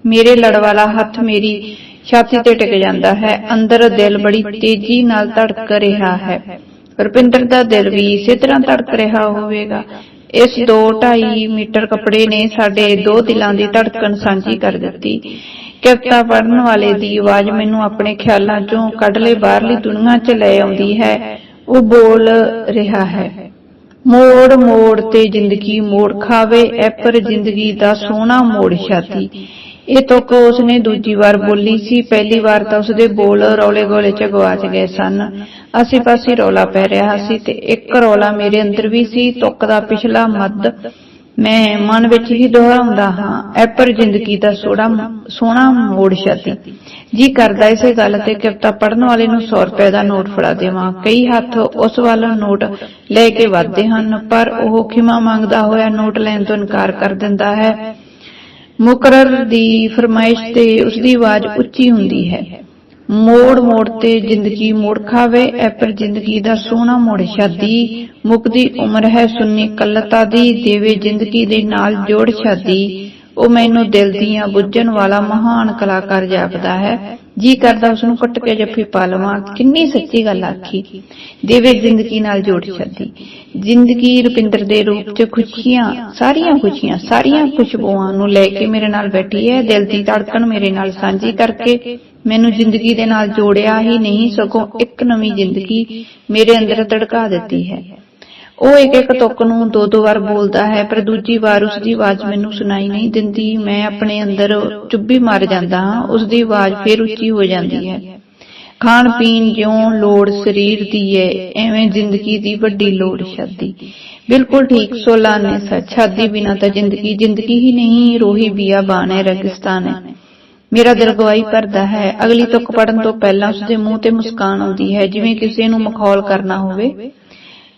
ਮੇਰੇ ਲੜ ਵਾਲਾ ਹੱਥ ਮੇਰੀ ਛਾਤੀ ਤੇ ਟਿਕ ਜਾਂਦਾ ਹੈ। ਅੰਦਰ ਦਿਲ ਬੜੀ ਤੇਜ਼ੀ ਨਾਲ ਧੜਕ ਰਿਹਾ ਹੈ। ਰੁਪਿੰਦਰ ਦਾ ਦਿਲ ਵੀ ਇਸੇ ਤਰ੍ਹਾਂ ਧੜਕ ਰਿਹਾ ਹੋਵੇਗਾ। ਇਸ 2.5 ਮੀਟਰ ਕੱਪੜੇ ਨੇ ਸਾਡੇ ਦੋ ਦਿਲਾਂ ਦੀ ਧੜਕਣ ਸਾਂਝੀ ਕਰ ਦਿੱਤੀ। ਕਵਿਤਾ ਪੜਨ ਵਾਲੇ ਦੀ ਆਵਾਜ਼ ਮੈਨੂੰ ਆਪਣੇ ਖਿਆਲਾਂ ਚੋਂ ਕੱਢਲੇ ਬਾਹਰਲੀ ਦੁਨੀਆ 'ਚ ਲੈ ਆਉਂਦੀ ਹੈ। ਉਹ ਬੋਲ ਰਿਹਾ ਹੈ। ਮੋੜ ਮੋੜ ਤੇ ਜ਼ਿੰਦਗੀ ਮੋੜ ਖਾਵੇ। ਐ ਪਰ ਜ਼ਿੰਦਗੀ ਦਾ ਸੋਹਣਾ ਮੋੜ ਛਾਤੀ। ਇਹ ਤੁਕ ਉਸਨੇ ਦੂਜੀ ਵਾਰ ਬੋਲੀ ਸੀ। ਪਹਿਲੀ ਵਾਰ ਤਾਂ ਉਸਦੇ ਬੋਲ ਰੌਲੇ ਗੋਲੇ ਚ ਗਵਾਚ ਗਏ ਸਨ। ਆਸੇ ਪਾਸੇ ਰੌਲਾ ਪੈ ਰਿਹਾ ਸੀ ਤੇ ਇੱਕ ਰੌਲਾ ਮੇਰੇ ਅੰਦਰ ਵੀ ਸੀ। ਤੁਕ ਦਾ ਪਿਛਲਾ ਮੱਧ ਮੈਂ ਮਨ ਵਿੱਚ ਹੀ ਦੁਹਰਾਉਂਦਾ ਹਾਂ। ਐ ਪਰ ਜ਼ਿੰਦਗੀ ਦਾ ਸੋਹਣਾ ਸੋਹਣਾ ਮੋੜ ਛਾਤੀ। ਜੀ ਕਰਦਾ ਇਸੇ ਗੱਲ ਤੇ ਕਿਰਤਾ ਪੜਨ ਵਾਲੇ ਨੂੰ 100 ਰੁਪਏ ਦਾ ਨੋਟ ਫੜਾ ਦੇਵਾਂ। ਕਈ ਹੱਥ ਉਸ ਵੱਲ ਨੋਟ ਲੈ ਕੇ ਵੱਧਦੇ ਹਨ, ਪਰ ਉਹ ਖਿਮਾ ਮੰਗਦਾ ਹੋਇਆ ਨੋਟ ਲੈਣ ਤੋਂ ਇਨਕਾਰ ਕਰ ਦਿੰਦਾ ਹੈ। ਮੁਕਰਰ ਦੀ ਫਰਮਾਇਸ਼ ਤੇ ਉਸ ਦੀ ਆਵਾਜ਼ ਉੱਚੀ ਹੁੰਦੀ ਹੈ। ਮੋੜ ਮੋੜ ਤੇ ਜ਼ਿੰਦਗੀ ਮੋੜ ਖਾਵੇ ਐ ਪਰ ਜ਼ਿੰਦਗੀ ਦਾ ਸੋਹਣਾ ਮੋੜ ਸ਼ਾਦੀ। ਮੁਕਦੀ ਉਮਰ ਹੈ ਸੁੰਨੀ ਕੱਲਤਾ ਦੀ, ਦੇਵੇ ਜ਼ਿੰਦਗੀ ਦੇ ਨਾਲ ਜੋੜ ਸ਼ਾਦੀ। ਉਹ ਮੈਨੂੰ ਦਿਲ ਦੀਆਂ ਬੁੱਝਣ ਵਾਲਾ ਮਹਾਨ ਕਲਾਕਾਰ ਜਾਪਦਾ ਹੈ। ਜੀ ਕਰਦਾ ਉਸ ਨੂੰ ਕੁੱਟ ਕੇ ਜੱਫੀ ਪਾ ਲਵਾਂ। ਕਿੰਨੀ ਸੱਚੀ ਗੱਲ ਆਖੀ। ਦੇਵੇ ਜ਼ਿੰਦਗੀ ਨਾਲ ਜੋੜ ਛੱਡੀ। ਜ਼ਿੰਦਗੀ ਰੁਪਿੰਦਰ ਦੇ ਰੂਪ 'ਚ ਖੁਸ਼ੀਆਂ, ਸਾਰੀਆਂ ਖੁਸ਼ੀਆਂ, ਸਾਰੀਆਂ ਖੁਸ਼ਬੂਆਂ ਨੂੰ ਲੈ ਕੇ ਮੇਰੇ ਨਾਲ ਬੈਠੀ ਹੈ। ਦਿਲ ਦੀ ਧੜਕਣ ਮੇਰੇ ਨਾਲ ਸਾਂਝੀ ਕਰਕੇ ਮੈਨੂੰ ਜ਼ਿੰਦਗੀ ਦੇ ਨਾਲ ਜੋੜਿਆ ਹੀ ਨਹੀਂ ਸਗੋਂ ਇੱਕ ਨਵੀਂ ਜ਼ਿੰਦਗੀ ਮੇਰੇ ਅੰਦਰ ਧੜਕਾ ਦਿੱਤੀ ਹੈ। ਉਹ ਇੱਕ ਇੱਕ ਤੁਕ ਨੂੰ ਦੋ ਦੋ ਵਾਰ ਬੋਲਦਾ ਹੈ, ਪਰ ਦੂਜੀ ਵਾਰ ਉਸ ਦੀ ਆਵਾਜ਼ ਮੈਨੂੰ ਸੁਣਾਈ ਨਹੀਂ ਦਿੰਦੀ। ਮੈਂ ਆਪਣੇ ਅੰਦਰ ਚੁੱਭੀ ਮਰ ਜਾਂਦਾ ਹਾਂ ਉਸ ਦੀ ਆਵਾਜ਼ ਫੇਰ ਉੱਚੀ ਹੋ ਜਾਂਦੀ ਹੈ। ਖਾਣ ਪੀਣ ਜਿਉਂ ਲੋੜ ਸਰੀਰ ਦੀ ਏ, ਐਵੇਂ ਜ਼ਿੰਦਗੀ ਦੀ ਵੱਡੀ ਲੋੜ ਸ਼ਾਦੀ। ਬਿਲਕੁਲ ਠੀਕ, ਸੋਲਾ ਨੇ ਸੱਚ ਸ਼ਾਦੀ ਬਿਨਾ ਤਾਂ ਜ਼ਿੰਦਗੀ ਜ਼ਿੰਦਗੀ ਹੀ ਨਹੀਂ, ਰੋਹੀ ਬੀਆਬਾਨ ਹੈ ਰੇਗਿਸਤਾਨ ਹੈ। ਮੇਰਾ ਦਿਲ ਗਵਾਹੀ ਭਰਦਾ ਹੈ, ਅਗਲੀ ਤੁਕ ਪੜਨ ਤੋਂ ਪਹਿਲਾਂ ਉਸਦੇ ਮੂੰਹ ਤੇ ਮੁਸਕਾਨ ਆਉਂਦੀ ਹੈ, ਜਿਵੇਂ ਕਿਸੇ ਨੂੰ ਮਖੌਲ ਕਰਨਾ ਹੋਵੇ।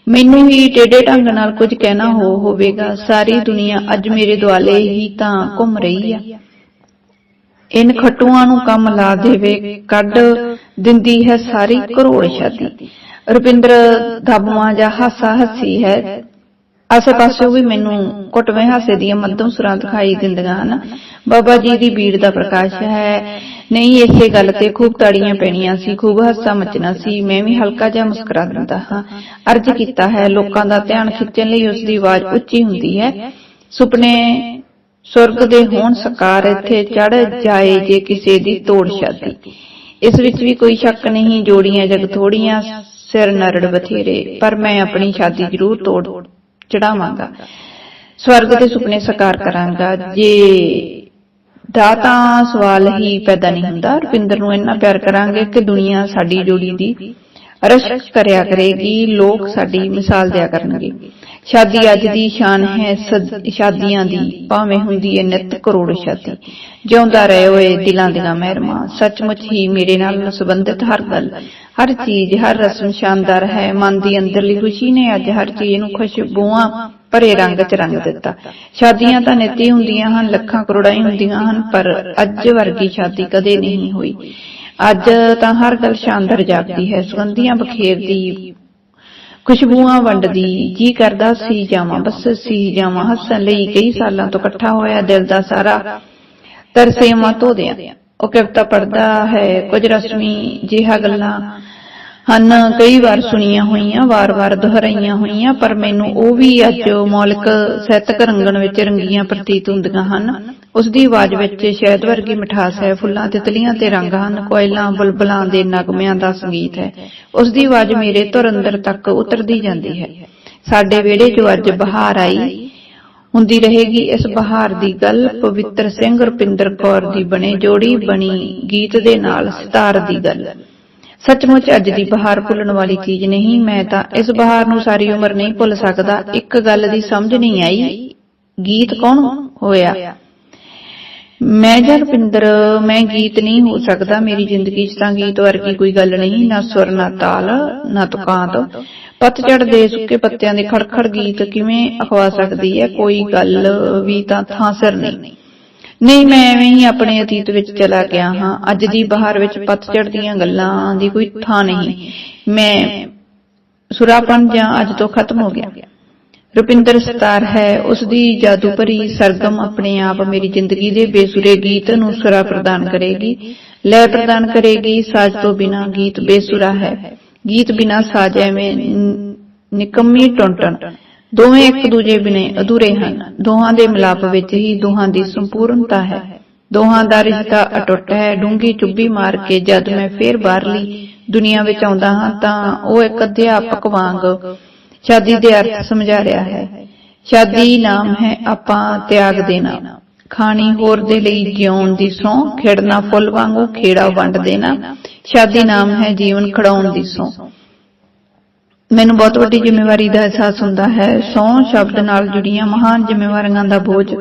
ਮੈਨੂੰ ਹੀ ਟੇਢੇ ਢੰਗ ਨਾਲ ਕੁਝ ਕਹਿਣਾ ਹੋ ਹੋਵੇਗਾ। ਸਾਰੀ ਦੁਨੀਆ ਅੱਜ ਮੇਰੇ ਦੁਆਲੇ ਹੀ ਤਾਂ ਘੁੰਮ ਰਹੀ ਆ। ਇਨ ਖਟੂਆਂ ਨੂੰ ਕੰਮ ਲਾ ਦੇਵੇ, ਕੱਢ ਦਿੰਦੀ ਹੈ ਸਾਰੀ ਕਰੋੜ ਸ਼ਾਦੀ ਰੁਪਿੰਦਰ ਧਾਬੂਆਂ ਜਾਂ ਹਾਸਾ ਹੱਸੀ ਹੈ ਆਸੇ ਪਾਸੇ ਵੀ ਮੈਨੂੰ ਕੁੱਟਵੇਂ ਹਾਸੇ ਦੀਆਂ ਮੱਧਮ ਸੁਰਾਂ ਦਿਖਾਈ ਦਿੰਦੀਆਂ ਹਨ। ਬਾਬਾ ਜੀ ਦੀ ਬੀੜ ਦਾ ਪ੍ਰਕਾਸ਼ ਹੈ। ਨਹੀਂ ਇਸੇ ਗੱਲ ਤੇ ਖੂਬ ਤਾੜੀਆਂ ਪੈਣੀਆਂ ਸੀ, ਖੂਬ ਹਾਸਾ ਮਚਣਾ ਸੀ। ਮੈਂ ਵੀ ਹਲਕਾ ਜਿਹਾ ਮੁਸਕਰਾ ਦਿੰਦਾ ਹਾਂ। ਅਰਜ਼ ਕੀਤਾ ਹੈ ਲੋਕਾਂ ਦਾ ਧਿਆਨ ਖਿੱਚਣ ਲਈ ਉਸ ਦੀ ਆਵਾਜ਼ ਉੱਚੀ ਹੁੰਦੀ ਹੈ। ਸੁਪਨੇ ਸੁਰਗ ਦੇ ਹੋਣ ਸਕਾਰ ਇੱਥੇ ਚੜ ਜਾਏ ਜੇ ਕਿਸੇ ਦੀ ਤੋੜ ਸ਼ਾਦੀ ਇਸ ਵਿੱਚ ਵੀ ਕੋਈ ਸ਼ੱਕ ਨਹੀਂ, ਜੋੜੀਆਂ ਜਗ ਥੋੜੀਆਂ, ਸਿਰ ਨਰੜ ਬਥੇਰੇ। ਪਰ ਮੈਂ ਆਪਣੀ ਸ਼ਾਦੀ ਜ਼ਰੂਰ ਤੋੜ ਚੜਾਵਾਂਗਾ। ਸਵਰਗ ਦੇ ਸੁਪਨੇ ਸਾਕਾਰ ਕਰਾਂਗਾ। ਜੇ ਦਾ ਤਾਂ ਸਵਾਲ ਹੀ ਪੈਦਾ ਨਹੀਂ ਹੁੰਦਾ। ਰੁਪਿੰਦਰ ਨੂੰ ਇੰਨਾ ਪਿਆਰ ਕਰਾਂਗੇ ਕਿ ਦੁਨੀਆ ਸਾਡੀ ਜੋੜੀ ਦੀ ਰਸ਼ਕ ਕਰਿਆ ਕਰੇਗੀ, ਲੋਕ ਸਾਡੀ ਮਿਸਾਲ ਦਿਆ ਕਰਨਗੇ। ਸ਼ਾਦੀ ਅੱਜ ਦੀ ਸ਼ਾਨ ਹੈ ਸ਼ਾਦੀਆਂ ਦੀ, ਭਾਵੇਂ ਹੁੰਦੀ ਹੈ ਨਿਤ ਕਰੋੜ ਸ਼ਾਦੀ। ਜਿਉਂਦਾ ਰਹੇ ਹੋਏ ਦਿਲਾਂ ਦੀਆਂ ਮਹਿਰਮਾ, ਸੱਚਮੁੱਚ ਹੀ ਮੇਰੇ ਨਾਲ ਸੰਬੰਧਿਤ ਹਰ ਗੱਲ, ਹਰ ਚੀਜ਼, ਹਰ ਰਸਮ ਸ਼ਾਨਦਾਰ ਹੈ। ਮਨ ਦੀ ਅੰਦਰਲੀ ਖੁਸ਼ੀ ਨੇ ਅੱਜ ਹਰ ਚੀਜ਼ ਨੂੰ ਖੁਸ਼ਬੂਆਂ ਭਰੇ ਰੰਗ ਚ ਰੰਗ ਦਿੱਤਾ। ਸ਼ਾਦੀਆਂ ਤਾਂ ਨਿੱਤੀ ਹੁੰਦੀਆਂ ਹਨ, ਲੱਖਾਂ ਕਰੋੜਾਂ ਹੀ ਹੁੰਦੀਆਂ ਹਨ, ਪਰ ਅੱਜ ਵਰਗੀ ਸ਼ਾਦੀ ਕਦੇ ਨਹੀਂ ਹੋਈ। ਅੱਜ ਤਾਂ ਹਰ ਗੱਲ ਸ਼ਾਨਦਾਰ ਜਾਪਦੀ ਹੈ, ਸੁਗੰਧੀਆਂ ਬਖੇਰਦੀ ਖੁਸ਼ਬੂਆਂ ਵੰਡਦੀ ਜੀ ਕਰਦਾ ਸੀ ਜਾਵਾਂ ਬਸ ਸੀ ਜਾਵਾਂ ਹੱਸਣ ਲਈ ਕਈ ਸਾਲਾਂ ਤੋਂ ਇਕੱਠਾ ਹੋਇਆ ਦਿਲ ਦਾ ਸਾਰਾ ਤਰਸੇਵਾਂ ਧੋ ਦਿਆਂ। ਉਹ ਕਵਿਤਾ ਪੜਦਾ ਹੈ ਕੁਝ ਰਸਮੀ ਜਿਹਾ ਗੱਲਾਂ। ਹਨ, ਕਈ ਵਾਰ ਸੁਣੀਆਂ ਹੋਈਆਂ, ਵਾਰ-ਵਾਰ ਦੁਹਰਾਈਆਂ ਹੋਈਆਂ, ਪਰ ਮੈਨੂੰ ਉਹ ਵੀ ਅੱਜ ਮੌਲਿਕ ਸਾਹਿਤਕ ਰੰਗਣ ਵਿੱਚ ਰੰਗੀਆਂ ਪ੍ਰਤੀਤ ਹੁੰਦੀਆਂ ਹਨ। ਉਸ ਦੀ ਆਵਾਜ਼ ਵਿੱਚ ਸ਼ਹਿਦ ਵਰਗੀ ਮਿਠਾਸ ਹੈ, ਫੁੱਲਾਂ ਤਿਤਲੀਆਂ ਤੇ ਰੰਗ ਹਨ, ਕੋਇਲਾਂ, ਬੁਲਬੁਲਾਂ ਦੇ ਨਗਮਿਆਂ ਦਾ ਸੰਗੀਤ ਹੈ। ਉਸ ਦੀ ਆਵਾਜ਼ ਮੇਰੇ ਧੁਰ ਅੰਦਰ ਤੱਕ ਉਤਰਦੀ ਜਾਂਦੀ ਹੈ। ਸਾਡੇ ਵਿਹੜੇ 'ਚ ਅੱਜ ਬਹਾਰ ਆਈ। ਹੁੰਦੀ ਰਹੇਗੀ ਇਸ ਬਹਾਰ ਦੀ ਗੱਲ, ਪਵਿੱਤਰ ਸਿੰਘ ਰੁਪਿੰਦਰ ਕੌਰ ਦੀ ਬਣੇ ਜੋੜੀ ਬਣੀ ਗੀਤ ਦੇ ਨਾਲ ਸਿਤਾਰ ਦੀ ਗੱਲ। ਸੱਚਮੁੱਚ ਅੱਜ ਦੀ ਬਹਾਰ ਭੁੱਲਣ ਵਾਲੀ ਚੀਜ਼ ਨਹੀਂ, ਮੈਂ ਤਾਂ ਇਸ ਬਹਾਰ ਨੂੰ ਸਾਰੀ ਉਮਰ ਨਹੀਂ ਭੁੱਲ ਸਕਦਾ। ਇੱਕ ਗੱਲ ਦੀ ਸਮਝ ਨਹੀਂ ਆਈ। ਗੀਤ ਕੌਣ ਹੋਇਆ? ਮੈਂ ਜਾਂ ਰੁਪਿੰਦਰ, ਮੈਂ ਗੀਤ ਨਹੀਂ ਹੋ ਸਕਦਾ। ਮੇਰੀ ਜ਼ਿੰਦਗੀ 'ਚ ਤਾਂ ਗੀਤ ਵਰਗੀ ਕੋਈ ਗੱਲ ਨਹੀਂ। ਨਾ ਸੁਰ, ਨਾ ਤਾਲ, ਨਾ ਤੁਕਾਂਤ। ਪਤਝੜ ਦੇ ਸੁੱਕੇ ਪੱਤਿਆਂ ਦੇ ਖੜਖੜ ਗੀਤ ਕਿਵੇਂ ਅਖਵਾ ਸਕਦੀ ਹੈ? ਕੋਈ ਗੱਲ ਵੀ ਤਾਂ ਥਾਂ ਸਿਰ ਨਹੀਂ। ਨਹੀਂ, ਮੈਂ ਐਵੇਂ ਹੀ ਆਪਣੇ ਅਤੀਤ ਵਿੱਚ ਚਲਾ ਗਿਆ ਹਾਂ। ਅੱਜ ਦੀ ਬਹਾਰ ਵਿੱਚ ਪਤਝੜ ਦੀਆਂ ਗੱਲਾਂ ਦੀ ਕੋਈ ਥਾਂ ਨਹੀਂ। ਮੈਂ ਸੁਰਾਪਨ ਜਾਂ ਅੱਜ ਤੋਂ ਖਤਮ ਹੋ ਗਿਆ। ਰੁਪਿੰਦਰ ਸਤਾਰ ਹੈ। ਉਸ ਦੀ ਜਾਦੂ ਭਰੀ ਸਰਗਮ ਆਪਣੇ ਆਪ ਮੇਰੀ ਜ਼ਿੰਦਗੀ ਦੇ ਬੇਸੁਰੇ ਗੀਤ ਨੂੰ ਸੁਰਾ ਪ੍ਰਦਾਨ ਕਰੇਗੀ, ਲੈ ਪ੍ਰਦਾਨ ਕਰੇਗੀ। ਸਾਜ਼ ਤੋਂ ਬਿਨਾ ਗੀਤ ਬੇਸੁਰਾ ਹੈ। ਗੀਤ ਬਿਨਾ ਸਾਜ਼ ਐਵੇਂ ਨ- ਨਿਕੰਮੀ ਟੁੰਟਣ। ਦੋਵੇਂ ਇੱਕ ਦੂਜੇ ਬਿਨੇ ਅਧੂਰੇ ਹਨ। ਦੋਹਾਂ ਦੇ ਮਿਲਾਪ ਵਿੱਚ ਹੀ ਦੋਹਾਂ ਦੀ ਸੰਪੂਰਨਤਾ ਹੈ। ਦੋਹਾਂ ਦਾ ਰਿਸ਼ਤਾ ਅਟੁੱਟ ਹੈ। ਡੂੰਗੀ ਚੁੱਭੀ ਮਾਰ ਕੇ ਜਦ ਮੈਂ ਫੇਰ ਬਾਹਰਲੀ ਦੁਨੀਆ ਵਿੱਚ ਆਉਂਦਾ ਹਾਂ ਤਾਂ ਉਹ ਇੱਕ ਅਧਿਆਪਕ ਵਾਂਗ ਸ਼ਾਦੀ ਦੇ ਅਰਥ ਸਮਝਾ ਰਿਹਾ ਹੈ। ਸ਼ਾਦੀ ਨਾਮ ਹੈ ਆਪਾਂ ਤਿਆਗ ਦੇਣਾ। ਖਾਣੀ ਹੋਰ ਦੇ ਲਈ ਜਿਉਣ ਦੀ ਸੌ ਖੇਡਣਾ ਫੁੱਲ ਵਾਂਗੂ ਖੇੜਾ ਵੰਡ ਦੇਣਾ। ਸ਼ਾਦੀ ਨਾਮ ਹੈ ਜੀਵਨ ਖੜਾਉਣ ਦੀ ਸੌ ਮੈਨੂੰ ਬਹੁਤ ਵੱਡੀ ਜ਼ਿੰਮੇਵਾਰੀ ਦਾ ਅਹਿਸਾਸ ਹੁੰਦਾ ਹੈ। ਸੌ ਸ਼ਬਦ ਨਾਲ ਜੁੜੀਆਂ ਮਹਾਨ ਜ਼ਿੰਮੇਵਾਰੀਆਂ ਦਾ ਬੋਝ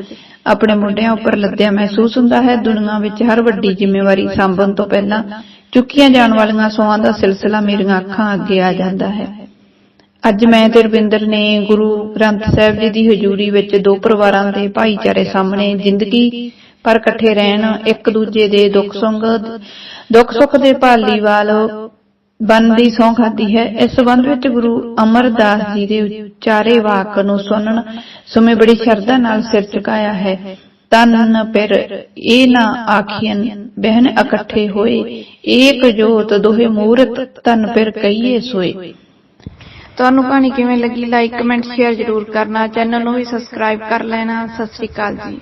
ਆਪਣੇ ਮੁੰਡਿਆਂ ਉੱਪਰ ਲੱਦਿਆ ਮਹਿਸੂਸ ਹੁੰਦਾ ਹੈ। ਦੁਨੀਆ ਵਿੱਚ ਹਰ ਵੱਡੀ ਜ਼ਿੰਮੇਵਾਰੀ ਸੰਭਣ ਤੋਂ ਪਹਿਲਾਂ ਚੁੱਕੀਆਂ ਜਾਣ ਵਾਲੀਆਂ ਸੌਆਂ ਦਾ ਸਿਲਸਿਲਾ ਮੇਰੀਆਂ ਅੱਖਾਂ ਅੱਗੇ ਆ ਜਾਂਦਾ ਹੈ। ਅੱਜ ਮੈਂ ਤੇ ਰਵਿੰਦਰ ਨੇ ਗੁਰੂ ਗ੍ਰੰਥ ਸਾਹਿਬ ਜੀ ਦੀ ਹਜ਼ੂਰੀ ਵਿੱਚ ਦੋ ਪਰਿਵਾਰਾਂ ਦੇ ਭਾਈਚਾਰੇ ਸਾਹਮਣੇ ਜ਼ਿੰਦਗੀ ਪਰ ਇਕੱਠੇ ਰਹਿਣ, ਇੱਕ ਦੂਜੇ ਦੇ ਦੁੱਖ ਸੁੰਗ, ਦੁੱਖ ਸੁੱਖ ਦੇ ਭਾਲੀਵਾਲ ਬਨ ਦੀ ਸਹੁੰ ਖਾਦੀ ਹੈ। ਇਸ ਸੰਬੰਧ ਵਿੱਚ ਗੁਰੂ ਅਮਰਦਾਸ ਜੀ ਦੇ ਉਚਾਰੇ ਵਾਕ ਨੂੰ ਸੁਣਨ ਸਮੇਂ ਬੜੀ ਸ਼ਰਧਾ ਨਾਲ ਸਿਰ ਝੁਕਾਇਆ ਹੈ। ਤਨ ਪਰ ਇਹ ਨਾ ਆਖੀਨ ਬਹਿਨ ਇਕੱਠੇ ਹੋਏ। ਏਕ ਜੋਤ ਦੋਹੇ ਮੂਰਤ ਤਨ ਪਰ ਕਹੀਏ ਸੋਏ। ਤੁਹਾਨੂੰ ਕਹਾਣੀ ਕਿਵੇਂ ਲੱਗੀ? ਲਾਈਕ ਕਮੈਂਟ ਸ਼ੇਅਰ ਜ਼ਰੂਰ ਕਰਨਾ। ਚੈਨਲ ਨੂੰ ਵੀ ਸਬਸਕ੍ਰਾਈਬ ਕਰ ਲੈਣਾ। ਸਤਿ ਸ੍ਰੀ ਅਕਾਲ ਜੀ।